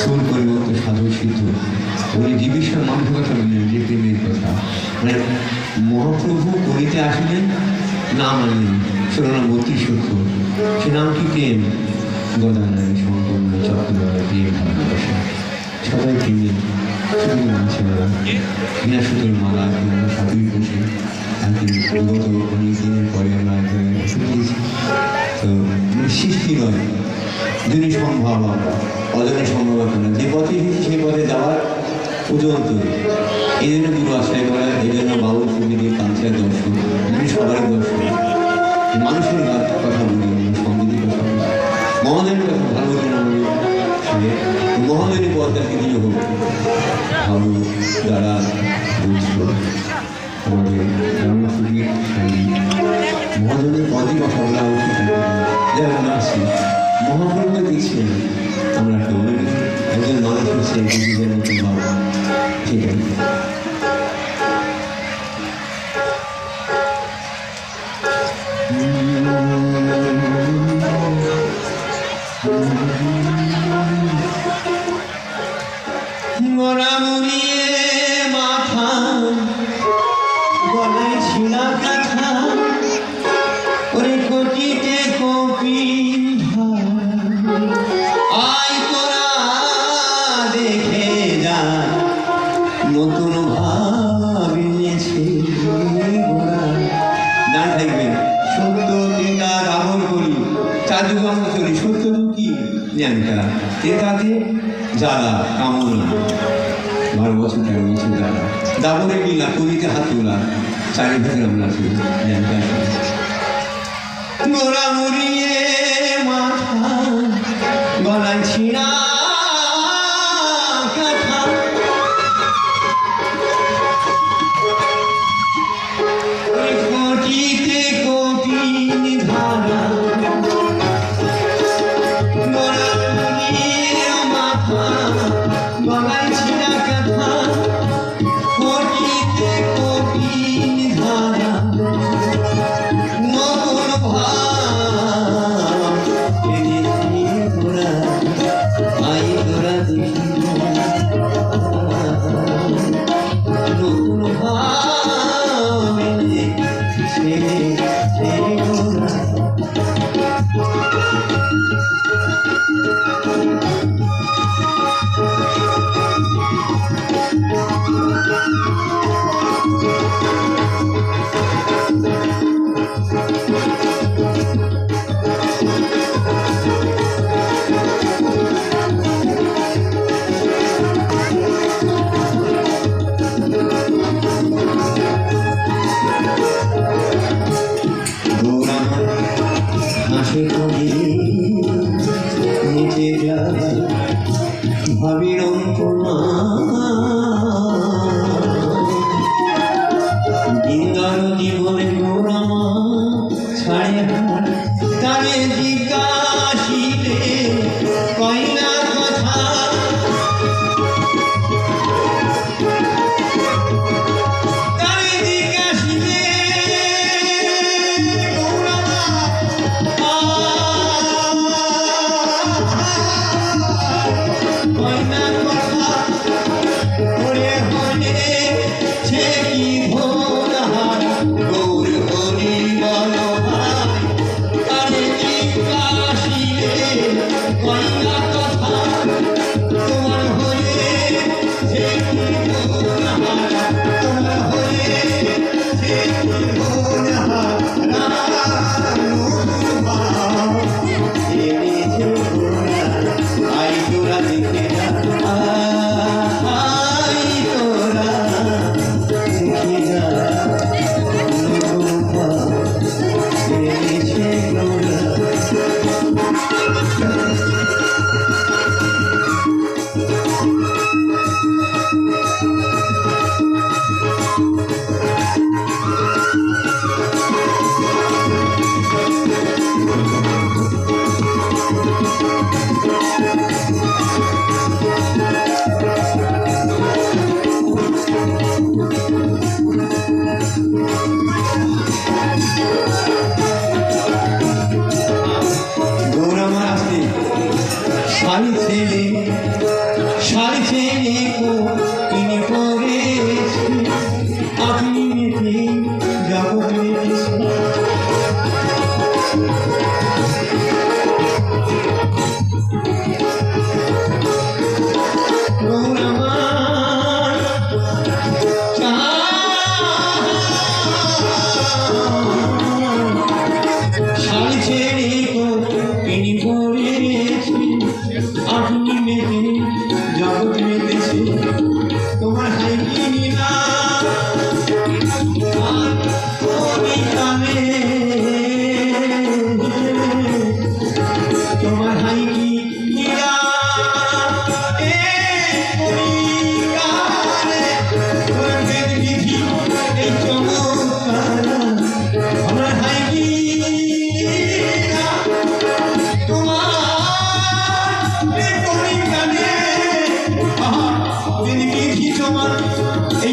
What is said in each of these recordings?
স্থূল পরিবর্তন সাধু সিদ্ধ যে বিষয়ে মানুষের কথা যে কথা। মানে মহাপ্রভু করিতে আসলেন, নাম আনলেন। শিরোনাম অতি সূক্ষ্ম সে নাম কি প্রেম গদানায় সম্পূর্ণ চক্রধারা প্রেম ভালোবাসা সবাই প্রেমে শুধু না। সুতোর মালা কিংবা সাধুই বসে অনেক দিনের পরে আমরা তো মানে সৃষ্টি নয়। যিনি সম্ভব অজনে সম্ভব না। যে পথে এসেছি সেই পথে যাওয়ার পর্যন্ত এই জন্য গুরু আশ্রয় করা, এই জন্য বাবু সঙ্গীতের কাঞ্চার দর্শন যিনি সবার দর্শন। মানুষের কথা বলি সঙ্গীতের কথা বলি। মহাদের কথা ভালো মহাদেরই পথটাকে দিয়ে হোক ভালো যারা বুঝব আমাদের চারুগন্ধ চলি সত্য কি এ তাতে কামনা। বারো বছর তেরো বছর দাবরে মিলা হাত তোলা। চারিদিকে আমরা শুধু জ্ঞানটা মুড়িয়ে মাথা, গলায় ছিঁড়া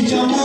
এই